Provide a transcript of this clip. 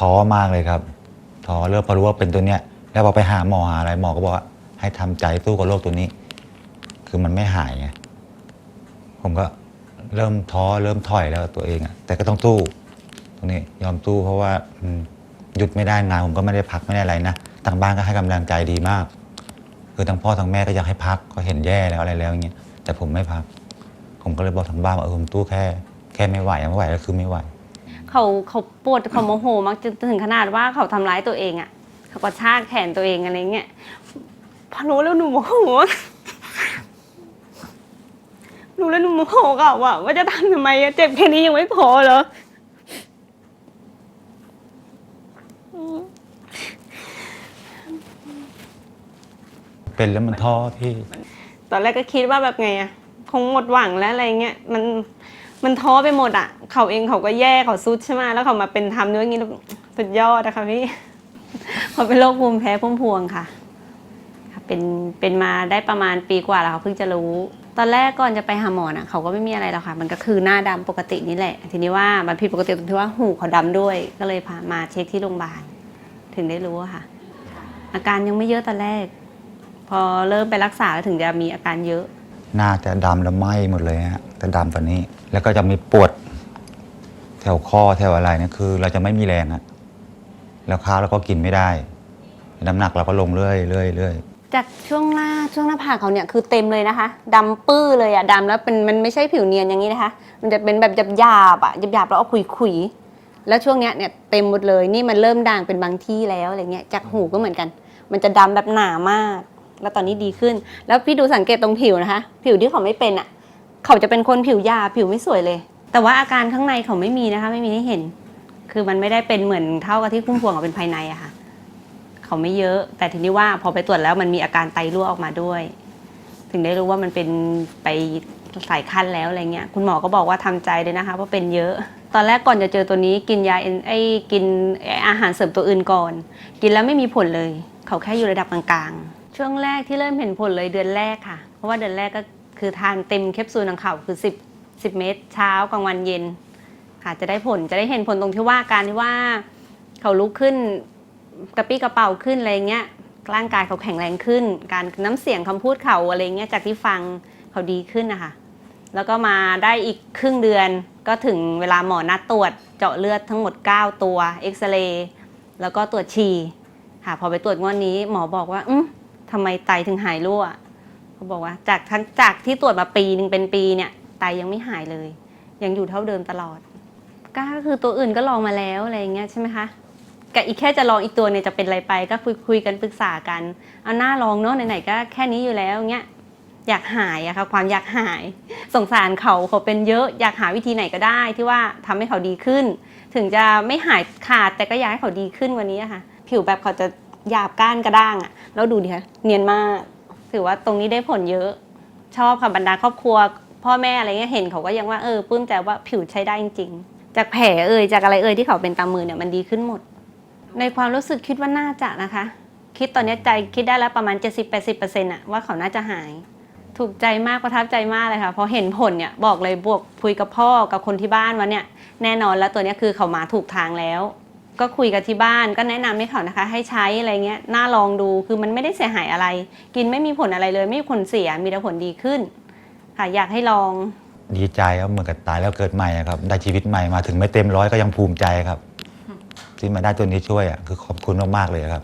ท้อมากเลยครับท้อเริ่มพอรู้ว่าเป็นตัวเนี้ยแล้วพอไปหาหมอหาอะไรหมอก็บอกว่าให้ทำใจสู้กับโรคตัวนี้ คือมันไม่หายไงผมก็เริ่มท้อเริ่มถอยแล้วตัวเองอะแต่ก็ต้องสู้ตรงนี้ยอมสู้เพราะว่าหยุดไม่ได้งานผมก็ไม่ได้พักไม่ได้อะไรนะทางบ้านก็ให้กำลังใจดีมาก คือทั้งพ่อทั้งแม่ก็อยากให้พักก็เห็นแย่แล้วอะไรแล้วอย่างเงี้ยแต่ผมไม่พัก ผมก็เลยบอกทางบ้านว่าเออผมตู้แค่ แค่ไม่ไหวไม่ไหวก็คือไม่ไหว เขาเขาปวดเขาโมโหมากจนถึงขนาดว่าเขาทำร้ายตัวเองอะ่ะเขาก็ชากแขนตัวเองอะไรเงี้ยพอรู้แล้วหนูโมโหรู้แล้วหนูโมโหกับว่าว่าจะทำทำไมอะเจ็บแค่นี้ยังไม่พอเหรออืมเป็นแล้วมันท้อพี่ ตอนแรกก็คิดว่าแบบไงอะคงหมดหวังแล้วอะไรเงี้ยมัน มันท้อไปหมดอะเขาเองเขาก็แย่เขาซุดใช่ไหมแล้วเขามาเป็นทำเนื้อย่างนี้แล้วสุดยอดนะคะพี่เขาเป็นโรคภูมิแพ้พุ่มพวงค่ะเป็นเป็นมาได้ประมาณปีกว่าแล้วเขาเพิ่งจะรู้ ตอนแรกก่อนจะไปหาหมอนะเขาก็ไม่มีอะไรหรอกค่ะ มันก็คือหน้าดำปกตินี่แหละ ทีนี้ว่ามันผิดปกติตรงที่ว่าหูเขาดำด้วย ก็เลยพามาเช็คที่โรงพยาบาลถึงได้รู้ค่ะ อาการยังไม่เยอะตอนแรก พอเริ่มไปรักษาแล้วถึงจะมีอาการเยอะ หน้าจะดำแล้วไหม้หมดเลยฮะแต่ดำกว่านี้ แล้วก็จะมีปวด แถวข้อแถวอะไรเนี่ยคือ เราจะไม่มีแรงอะแล้วข้าวเราก็กินไม่ได้ น้ำหนักเราก็ลงเรื่อยเรื่อยเรื่อยจากช่วงหน้าช่วงหน้าผากเขาเนี่ยคือเต็มเลยนะคะดำปื้อเลยอะดำแล้วเป็นมันไม่ใช่ผิวเนียนอย่างนี้นะคะ มันจะเป็นแบบหยาบๆอะหยาบๆแล้วเอาขุยๆแล้วช่วงเนี้ยเนี่ยเต็มหมดเลยนี่มันเริ่มด่างเป็นบางที่แล้วอะไรเงี้ยจากหูก็เหมือนกัน มันจะดำแบบหนามาก แล้วตอนนี้ดีขึ้น แล้วพี่ดูสังเกตตรงผิวนะคะ ผิวที่เขาไม่เป็นอะเขาจะเป็นคนผิวหยาผิวไม่สวยเลย แต่ว่าอาการข้างในเขาไม่มีนะคะ ไม่มีให้เห็น คือมันไม่ได้เป็นเหมือนเท่ากับที่พุ่มพวงกับเป็นภายในอะค่ะ เขาไม่เยอะ แต่ทีนี้ว่าพอไปตรวจแล้วมันมีอาการไตรั่วออกมาด้วย ถึงได้รู้ว่ามันเป็นไปสายขั้นแล้วอะไรเงี้ย คุณหมอก็บอกว่าทำใจเลยนะคะว่าเป็นเยอะ ตอนแรกก่อนจะเจอตัวนี้กินยาเอ็นไอกินอาหารเสริมตัวอื่นก่อน กินแล้วไม่มีผลเลย เขาแค่อยู่ระดับกลางๆ ช่วงแรกที่เริ่มเห็นผลเลยเดือนแรกค่ะ เพราะว่าเดือนแรกก็คือทานเต็มแคปซูลของเขาคือ 10 10 เม็ดเช้ากลางวันเย็นค่ะจะได้ผลจะได้เห็นผลตรงที่ว่าการที่ว่าเขาลุกขึ้นกระปี้กระเป๋าขึ้นอะไรเงี้ยร่างกายเขาแข็งแรงขึ้น การน้ำเสียงคำพูดเขาอะไรเงี้ยจากที่ฟังเขาดีขึ้นนะคะแล้วก็มาได้อีกครึ่งเดือนก็ถึงเวลาหมอนัดตรวจเจาะเลือดทั้งหมด 9 ตัวเอ็กซเรย์แล้วก็ตรวจฉี่ค่ะพอไปตรวจงวดนี้หมอบอกว่าอืม ทำไมไตถึงหายรั่วเขาบอกว่าจากทั้งจากที่ตรวจมาปีหนึ่งเป็นปีเนี่ยไตยังไม่หายเลย ยังอยู่เท่าเดิมตลอดก็คือตัวอื่นก็ลองมาแล้วอะไรเงี้ยใช่ไหมคะกับอีกแค่จะลองอีกตัวเนี่ยจะเป็นอะไรไปก็คุยคุยกันปรึกษากัน เอาหน้าลองเนาะไหนๆก็แค่นี้อยู่แล้วเงี้ยอยากหายอะค่ะความอยากหาย สงสารเขาเขาเป็นเยอะอยากหาวิธีไหนก็ได้ ที่ว่าทำให้เขาดีขึ้น ถึงจะไม่หายขาดแต่ก็อยากให้เขาดีขึ้นกวันนี้อะค่ะ ผิวแบบเขาจะ หยาบก้านกระด้างอะแล้วดูดิคะเนียนมาก ถือว่าตรงนี้ได้ผลเยอะ ชอบค่ะบรรดาครอบครัว พ่อแม่อะไรเงี้ยเห็นเขาก็ยังว่าเออปลื้มใจว่าผิวใช้ได้จริงๆ จากแผลเอ่ยจากอะไรเอ่ยที่เขาเป็นตามมือเนี่ยมันดีขึ้นหมด ในความรู้สึกคิดว่าน่าจะนะคะ คิดตอนนี้ใจคิดได้แล้วประมาณ 70-80%อะว่าเขาน่าจะหายถูกใจมากประทับใจมากเลยค่ะพอเห็นผลเนี่ยบอกเลยบวกคุยกับพ่อกับคนที่บ้านว่าเนี่ยแน่นอนแล้วตัวนี้คือเขามาถูกทางแล้ว ก็คุยกับที่บ้านก็แนะนำให้เขานะคะ ให้ใช้อะไรเงี้ยน่าลองดูคือมันไม่ได้เสียหายอะไร กินไม่มีผลอะไรเลย ไม่มีผลเสียมีแต่ผลดีขึ้น ค่ะอยากให้ลองดีใจครับเหมือนกับตายแล้วเกิดใหม่อะครับ ได้ชีวิตใหม่มาถึงไม่เต็มร้อยก็ยังภูมิใจครับ ที่มาได้ตัวนี้ช่วยอะคือขอบคุณมากๆเลยครับ